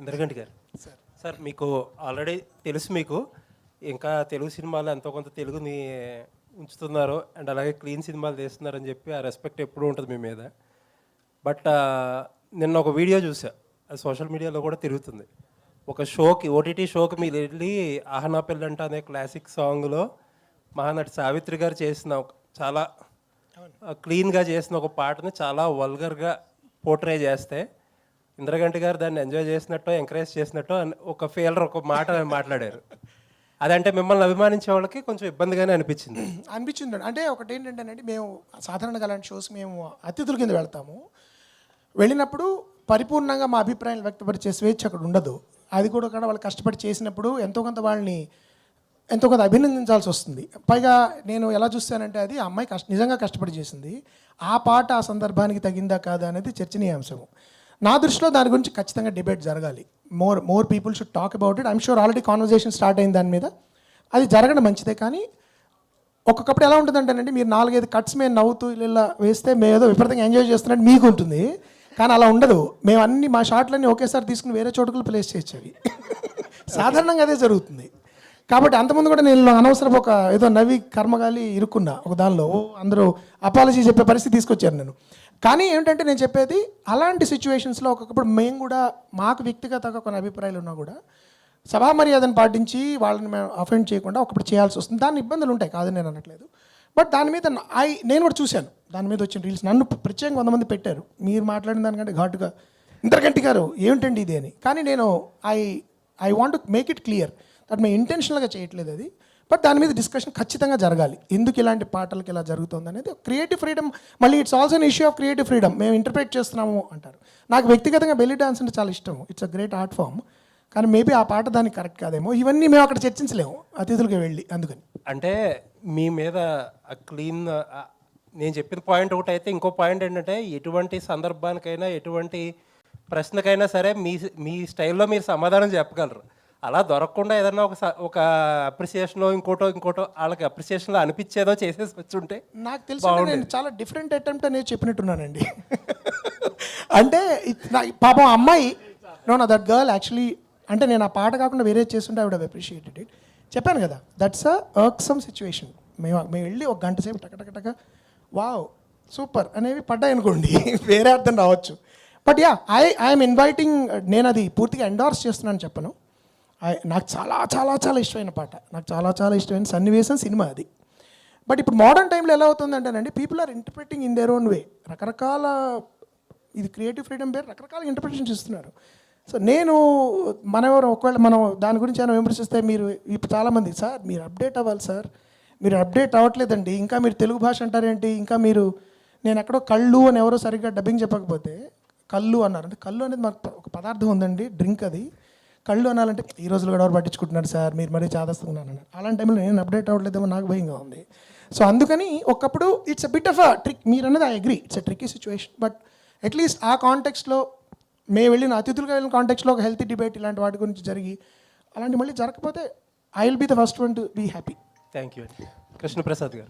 ఇంద్రగంటి గారు. Sir sir మీకు already తెలుసు మీకు ఇంకా తెలుగు సినిమాలు ఎంతో కొంత తెలుగుని ఉంచుతున్నారు అండ్ అలాగే క్లీన్ సినిమాలు తీస్తున్నారని చెప్పి ఆ రెస్పెక్ట్ ఎప్పుడూ ఉంటుంది మీ మీద. బట్ నిన్న ఒక వీడియో చూసా అది సోషల్ మీడియాలో కూడా తిరుగుతుంది. ఒక షోకి ఓటీటీ షోకి మీరు వెళ్ళి ఆహనా పెళ్ళంట అనే క్లాసిక్ సాంగ్లో మహానటి సావిత్రి గారు చేసిన ఒక చాలా క్లీన్గా చేసిన ఒక పాటని చాలా వల్గర్గా పోర్ట్రే చేస్తే ఇంద్రగంటి గారు దాన్ని ఎంజాయ్ చేసినట్టు ఎంకరేజ్ చేసినట్టు ఒక ఫీలర్ ఒక మాట మాట్లాడారు. అదంటే మిమ్మల్ని అభిమానించే వాళ్ళకి కొంచెం ఇబ్బందిగానే అనిపించింది. అనిపించింది అంటే ఒకటి ఏంటంటేనండి మేము సాధారణంగా అలాంటి షోస్ మేము అతిథుల కింద వెళ్తాము. వెళ్ళినప్పుడు పరిపూర్ణంగా మా అభిప్రాయాలు వ్యక్తపరిచే స్వేచ్ఛ అక్కడ ఉండదు. అది కూడా కూడా వాళ్ళు కష్టపడి చేసినప్పుడు ఎంతో కొంత వాళ్ళని ఎంతో కొంత అభినందించాల్సి వస్తుంది. పైగా నేను ఎలా చూస్తానంటే అది అమ్మాయి కష్ట నిజంగా కష్టపడి చేసింది. ఆ పాట ఆ సందర్భానికి తగిందా కాదా అనేది చర్చనీయాంశము. నా దృష్టిలో దాని గురించి ఖచ్చితంగా డిబేట్ జరగాలి. More more people should talk about it I'm sure already conversation start అయింది దాని మీద. అది జరగడం మంచిదే కానీ ఒక్కొక్కప్పుడు ఎలా ఉంటుందంటేనండి మీరు నాలుగైదు కట్స్ మేము నవ్వుతూ ఇలా వేస్తే మేము ఏదో విపరీతంగా ఎంజాయ్ చేస్తున్నట్టు మీకు ఉంటుంది. కానీ అలా ఉండదు. మేము అన్ని మా షాట్లన్నీ ఒకేసారి తీసుకుని వేరే చోటుకులు ప్లేస్ చేసేవి. సాధారణంగా అదే జరుగుతుంది. కాబట్టి అంతకుముందు కూడా నేను అనవసరం ఒక ఏదో నవ్వి కర్మగాలి ఇరుక్కున్నా ఒక దానిలో. అందరూ అపాలజీ చెప్పే పరిస్థితి తీసుకొచ్చారు నేను కానీ ఏంటంటే నేను చెప్పేది అలాంటి సిచ్యువేషన్స్లో ఒక్కొక్కప్పుడు మేము కూడా మాకు వ్యక్తిగతంగా కొన్ని అభిప్రాయాలు ఉన్నా కూడా సభా మర్యాదను పాటించి వాళ్ళని మేము అఫెండ్ చేయకుండా ఒకప్పుడు చేయాల్సి వస్తుంది. దాని ఇబ్బందులు ఉంటాయి కాదు నేను అనట్లేదు. బట్ దాని మీద ఐ నేను కూడా చూశాను. దాని మీద వచ్చిన రీల్స్ నన్ను ప్రత్యేకంగా కొంతమంది పెట్టారు. మీరు మాట్లాడిన దానికంటే ఘాటుగా ఇంతకంటి గారు ఏమిటండి ఇది అని. కానీ నేను I I want to make it clear that మేము ఇంటెన్షనల్గా చేయట్లేదు అది. బట్ దాని మీద డిస్కషన్ ఖచ్చితంగా జరగాలి. ఎందుకు ఇలాంటి పాటలకు ఇలా జరుగుతుంది అనేది క్రియేటివ్ ఫ్రీడమ్ మళ్ళీ it's also an issue of creative freedom మేము ఇంటర్ప్రిట్ చేస్తున్నాము అంటారు. నాకు వ్యక్తిగతంగా బెల్లి డాన్స్ అంటే చాలా ఇష్టం it's a great art form కానీ మేబీ ఆ పాట దానికి కరెక్ట్ కాదేమో. ఇవన్నీ మేము అక్కడ చర్చించలేము. అతిథులకి వెళ్ళి అందుకని. అంటే మీ మీద క్లీన్ నేను చెప్పిన పాయింట్ ఒకటి అయితే ఇంకో పాయింట్ ఏంటంటే ఎటువంటి సందర్భానికైనా ఎటువంటి ప్రశ్నకైనా సరే మీ మీ స్టైల్లో మీరు సమాధానం చెప్పగలరు. అలా దొరకకుండా ఏదన్నా ఒక ఒక అప్రిసియేషన్లో ఇంకోటో ఇంకోటో వాళ్ళకి అప్రిసియేషన్లో అనిపించేదో చేసేసి వచ్చి ఉంటే నాకు తెలిసి నేను చాలా డిఫరెంట్ అటెంప్ట్ అనేది చెప్పినట్టున్నానండి. అంటే పాపం అమ్మాయి నో నా దట్ గర్ల్ యాక్చువల్లీ అంటే నేను ఆ పాట కాకుండా వేరే చేస్తుంటే ఐ వుడ్ అప్రిషియేటెడ్ ఇట్ చెప్పాను కదా దట్స్ అ వర్క్సమ్ సిచ్యువేషన్ మేము మేము వెళ్ళి ఒక గంట సేపు టక టక టక వావ్ సూపర్ అనేవి పడ్డాయి అనుకోండి వేరే అర్థం రావచ్చు. But yeah I I'm inviting నేను అది పూర్తిగా ఎండార్స్ చేస్తున్నాను చెప్పను. నాకు చాలా చాలా చాలా ఇష్టమైన పాట. నాకు చాలా చాలా ఇష్టమైన సన్నివేశం సినిమా అది. బట్ ఇప్పుడు మోడర్న్ టైంలో ఎలా అవుతుందంటేనండి people are interpreting in their own way రకరకాల ఇది క్రియేటివ్ ఫ్రీడమ్ పేరు రకరకాల ఇంటర్ప్రిటేషన్స్ ఇస్తున్నారు సో నేను మన ఎవరు ఒకవేళ మనం దాని గురించి ఏమైనా విమర్శిస్తే మీరు ఇప్పుడు చాలామంది సార్ మీరు అప్డేట్ అవ్వాలి సార్. మీరు అప్డేట్ అవ్వట్లేదండి. ఇంకా మీరు తెలుగు భాష అంటారేంటి? ఇంకా మీరు నేను ఎక్కడో కళ్ళు అని ఎవరో సరిగ్గా డబ్బింగ్ చెప్పకపోతే కళ్ళు అన్నారు. అంటే కళ్ళు అనేది మాకు ఒక పదార్థం ఉందండి డ్రింక్ అది. కళ్ళు అనాలంటే ఈ రోజులు కూడా ఎవరు పట్టించుకుంటున్నారు సార్? మీరు మరీ చాదస్తున్నాను అన్నారు అలాంటి టైంలో నేను అప్డేట్ అవ్వట్లేదేమో నాకు భయంగా ఉంది. సో అందుకని ఒకప్పుడు it's a bit of a trick మీరు అన్నది I agree it's a tricky situation but at least ఆ కాంటెక్స్లో మేము వెళ్ళిన అతిథులుగా వెళ్ళిన కాంటెక్స్లో ఒక హెల్తీ డిబేట్ ఇలాంటి వాటి గురించి జరిగి అలాంటి మళ్ళీ జరగకపోతే I will be the first one to be happy thank you Krishnaprasad గారు.